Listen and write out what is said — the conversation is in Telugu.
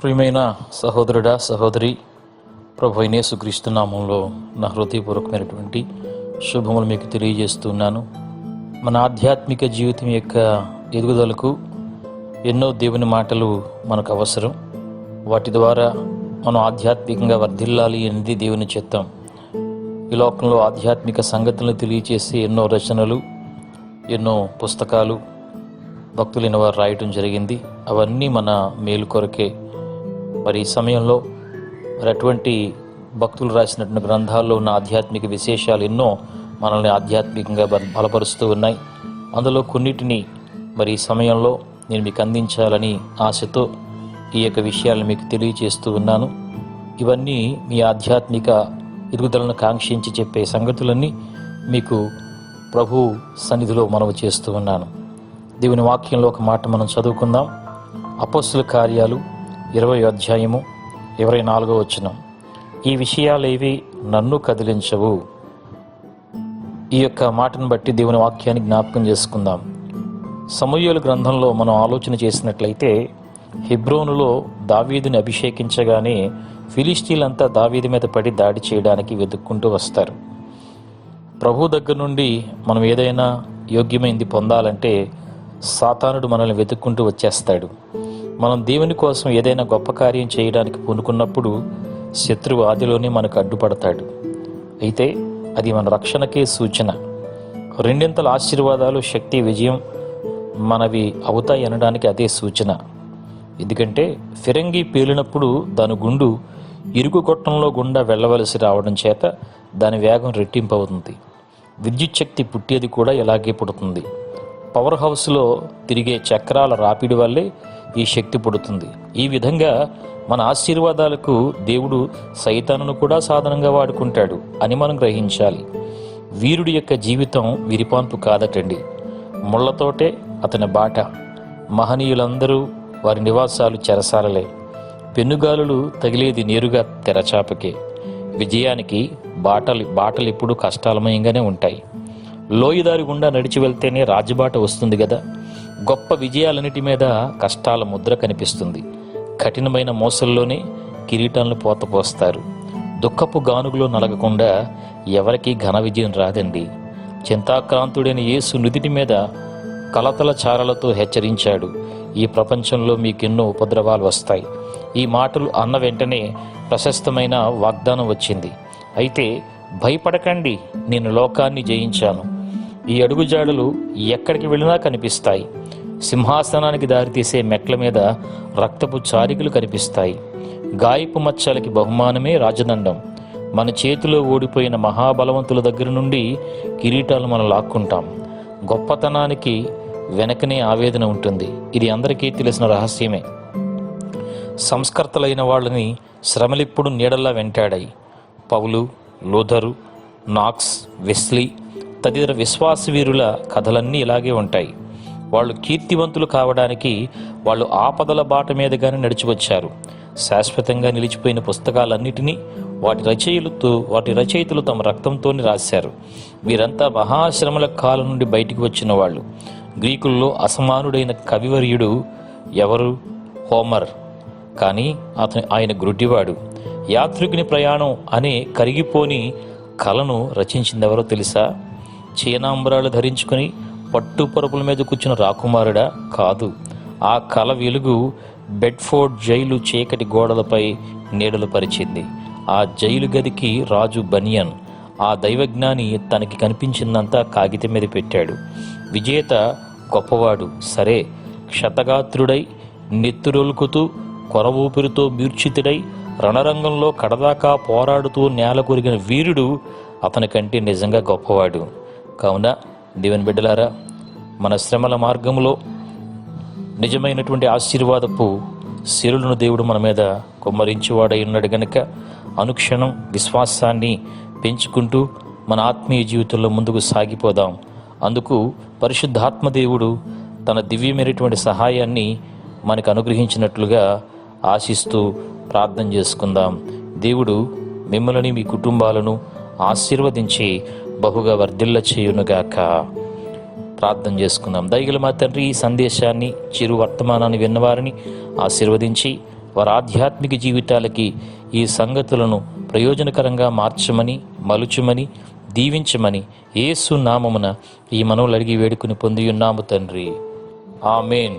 ప్రియమైన సహోదరుడా సహోదరి ప్రభు అయిన నామంలో నా హృదయపూర్వకమైనటువంటి శుభములు మీకు తెలియజేస్తున్నాను. మన ఆధ్యాత్మిక జీవితం యొక్క ఎదుగుదలకు ఎన్నో దేవుని మాటలు మనకు అవసరం. వాటి ద్వారా మనం ఆధ్యాత్మికంగా వర్ధిల్లాలి అనేది దేవుని చిత్తం. ఈ లోకంలో ఆధ్యాత్మిక సంగతులను తెలియచేసి ఎన్నో రచనలు ఎన్నో పుస్తకాలు భక్తులైన వారు రాయటం జరిగింది. అవన్నీ మన మేలు కొరకే మరి ఈ సమయంలో మరి అటువంటి భక్తులు రాసినటువంటి గ్రంథాల్లో ఉన్న ఆధ్యాత్మిక విశేషాలు ఎన్నో మనల్ని ఆధ్యాత్మికంగా బలపరుస్తూ ఉన్నాయి. అందులో కొన్నిటిని మరి ఈ సమయంలో నేను మీకు అందించాలని ఆశతో ఈ యొక్క విషయాలను మీకు తెలియజేస్తూ ఉన్నాను. ఇవన్నీ మీ ఆధ్యాత్మిక ఎదుగుదలను కాంక్షించి చెప్పే సంగతులన్నీ మీకు ప్రభు సన్నిధిలో మనవి చేస్తూ ఉన్నాను. దేవుని వాక్యంలో ఒక మాట మనం చదువుకుందాం. అపస్సుల కార్యాలు ఇరవై అధ్యాయము ఇరవై నాలుగో వచనం. ఈ విషయాలేవి నన్ను కదిలించవు. ఈ యొక్క మాటను బట్టి దేవుని వాక్యాన్ని జ్ఞాపకం చేసుకుందాం. సమూహల గ్రంథంలో మనం ఆలోచన చేసినట్లయితే హిబ్రోనులో దావీదుని అభిషేకించగానే ఫిలిస్టీలంతా దావీది మీద పడి దాడి చేయడానికి వెతుక్కుంటూ వస్తారు. ప్రభు దగ్గర నుండి మనం ఏదైనా యోగ్యమైంది పొందాలంటే సాతానుడు మనల్ని వెతుక్కుంటూ వచ్చేస్తాడు. మనం దేవుని కోసం ఏదైనా గొప్ప కార్యం చేయడానికి పూనుకున్నప్పుడు శత్రువు ఆదిలోనే మనకు అడ్డుపడతాడు. అయితే అది మన రక్షణకే సూచన. రెండింతల ఆశీర్వాదాలు శక్తి విజయం మనవి అవుతాయి అనడానికి అదే సూచన. ఎందుకంటే ఫిరంగి పేలినప్పుడు దాని గుండు ఇరుగు కొట్టంలో గుండా వెళ్ళవలసి రావడం చేత దాని వేగం రెట్టింపు అవుతుంది విద్యుత్ శక్తి పుట్టేది కూడా ఇలాగే పుడుతుంది. పవర్ హౌస్లో తిరిగే చక్రాల రాపిడి వల్లే ఈ శక్తి పుడుతుంది. ఈ విధంగా మన ఆశీర్వాదాలకు దేవుడు సైతానును కూడా సాధనంగా వాడుకుంటాడు అని మనం గ్రహించాలి. వీరుడి యొక్క జీవితం విరిపాంపు కాదటండి. ముళ్ళతోటే అతని బాట. మహనీయులందరూ వారి నివాసాలు చెరసాలలే. పెనుగాలులు తగిలేది నేరుగా తెరచాపకే. విజయానికి బాటలు బాటలు ఎప్పుడూ కష్టాలమయంగానే ఉంటాయి. లోయదారి గుండా నడిచి వెళ్తేనే రాజబాట వస్తుంది కదా గొప్ప విజయాలన్నిటి మీద కష్టాల ముద్ర కనిపిస్తుంది. కఠినమైన మోసల్లోనే కిరీటాలను పోతపోస్తారు దుఃఖపు గానుగులో నలగకుండా ఎవరికీ ఘన విజయం రాదండి. చింతాక్రాంతుడైన యేసు నుదిటి మీద కలతల చారలతో హెచ్చరించాడు. ఈ ప్రపంచంలో మీకెన్నో ఉపద్రవాలు వస్తాయి. ఈ మాటలు అన్న వెంటనే ప్రశస్తమైన వాగ్దానం వచ్చింది. అయితే భయపడకండి నేను లోకాన్ని జయించాను. ఈ అడుగుజాడలు ఎక్కడికి వెళ్ళినా కనిపిస్తాయి. సింహాసనానికి దారితీసే మెట్ల మీద రక్తపు చారికలు కనిపిస్తాయి. గాయపు మచ్చలకి బహుమానమే రాజదండం. మన చేతిలో ఓడిపోయిన మహాబలవంతుల దగ్గర నుండి కిరీటాలు మనం లాక్కుంటాం. గొప్పతనానికి వెనకనే ఆవేదన ఉంటుంది. ఇది అందరికీ తెలిసిన రహస్యమే. సంస్కర్తలైన వాళ్ళని శ్రమలిప్పుడు నీడల్లా వెంటాడాయి. పౌలు లూథరు నాక్స్ వెస్లీ తదితర విశ్వాస వీరుల కథలన్నీ ఇలాగే ఉంటాయి. వాళ్ళు కీర్తివంతులు కావడానికి వాళ్ళు ఆపదల బాట మీదుగానే నడిచి వచ్చారు. శాశ్వతంగా నిలిచిపోయిన పుస్తకాలన్నిటినీ వాటి రచయితలతో వాటి రచయితలు తమ రక్తంతోనే రాశారు. వీరంతా మహాశ్రమల కాలం నుండి బయటికి వచ్చిన వాళ్ళు. గ్రీకుల్లో అసమానుడైన కవివర్యుడు ఎవరు? హోమర్. కానీ అతని ఆయన గ్రుడ్డివాడు యాత్రికుని ప్రయాణం అనే కరిగిపోని కళను రచించిందెవరో తెలుసా? చీనాంబరాలు ధరించుకుని పట్టు పరుపుల మీద కూర్చున్న రాకుమారుడా కాదు. ఆ కల వెలుగు బెడ్ఫోర్డ్ జైలు చీకటి గోడలపై నీడలు పరిచింది. ఆ జైలు గదికి రాజు బనియన్ ఆ దైవజ్ఞాని తనకి కనిపించిందంతా కాగితం మీద పెట్టాడు. విజేత గొప్పవాడు సరే. క్షతగాత్రుడై నెత్తురొలుకుతూ కొర ఊపిరితో మూర్ఛితుడై రణరంగంలో కడదాకా పోరాడుతూ నేల కొరిగిన వీరుడు అతని కంటే నిజంగా గొప్పవాడు. కావున దేవుని బిడ్డలారా మన శ్రమల మార్గంలో నిజమైనటువంటి ఆశీర్వాదపు శిరులను దేవుడు మన మీద కుమ్మరించేవాడై ఉన్నాడు గనుక అనుక్షణం విశ్వాసాన్ని పెంచుకుంటూ మన ఆత్మీయ జీవితంలో ముందుకు సాగిపోదాం. అందుకు పరిశుద్ధాత్మ దేవుడు తన దివ్యమైనటువంటి సహాయాన్ని మనకు అనుగ్రహించినట్లుగా ఆశిస్తూ ప్రార్థన చేసుకుందాం. దేవుడు మిమ్మల్ని మీ కుటుంబాలను ఆశీర్వదించి బహుగా వర్ధిల్ల చేయునుగాక ప్రార్థన చేసుకుందాం. దయగల మా తండ్రి ఈ సందేశాన్ని చిరు వర్తమానాన్ని విన్నవారిని ఆశీర్వదించి వారి ఆధ్యాత్మిక జీవితాలకి ఈ సంగతులను ప్రయోజనకరంగా మార్చమని మలుచుమని దీవించమని ఏసు నామమున ఈ మనవులు అడిగి వేడుకుని పొంది ఉన్నాము తండ్రి. ఆమెన్.